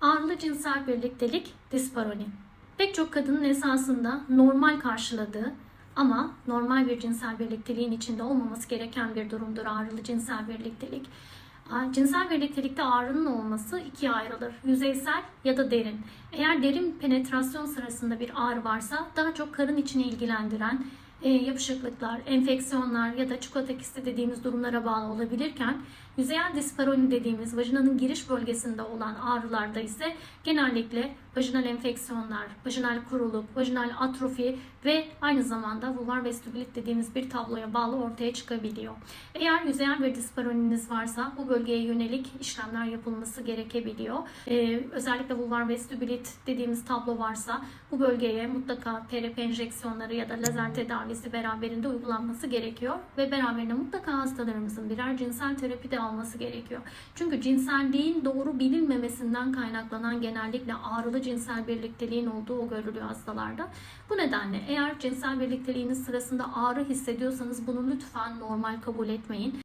Ağrılı cinsel birliktelik disparoni. Pek çok kadının esasında normal karşıladığı ama normal bir cinsel birlikteliğin içinde olmaması gereken bir durumdur ağrılı cinsel birliktelik. Cinsel birliktelikte ağrının olması ikiye ayrılır. Yüzeysel ya da derin. Eğer derin penetrasyon sırasında bir ağrı varsa daha çok karın içini ilgilendiren e, yapışıklıklar, enfeksiyonlar ya da çikolata kisti dediğimiz durumlara bağlı olabilirken yüzeyel disparoni dediğimiz vajinanın giriş bölgesinde olan ağrılarda ise genellikle vajinal enfeksiyonlar, vajinal kuruluk, vajinal atrofi ve aynı zamanda vulvar vestibülit dediğimiz bir tabloya bağlı ortaya çıkabiliyor. Eğer yüzeyel bir disparoniniz varsa bu bölgeye yönelik işlemler yapılması gerekebiliyor. Ee, özellikle vulvar vestibülit dediğimiz tablo varsa bu bölgeye mutlaka PRP enjeksiyonları ya da lazer tedavisi beraberinde uygulanması gerekiyor ve beraberinde mutlaka hastalarımızın birer cinsel terapi de alması gerekiyor. Çünkü cinselliğin doğru bilinmemesinden kaynaklanan genellikle ağrılı cinsel birlikteliğin olduğu görülüyor hastalarda. Bu nedenle eğer cinsel birlikteliğiniz sırasında ağrı hissediyorsanız bunu lütfen normal kabul etmeyin.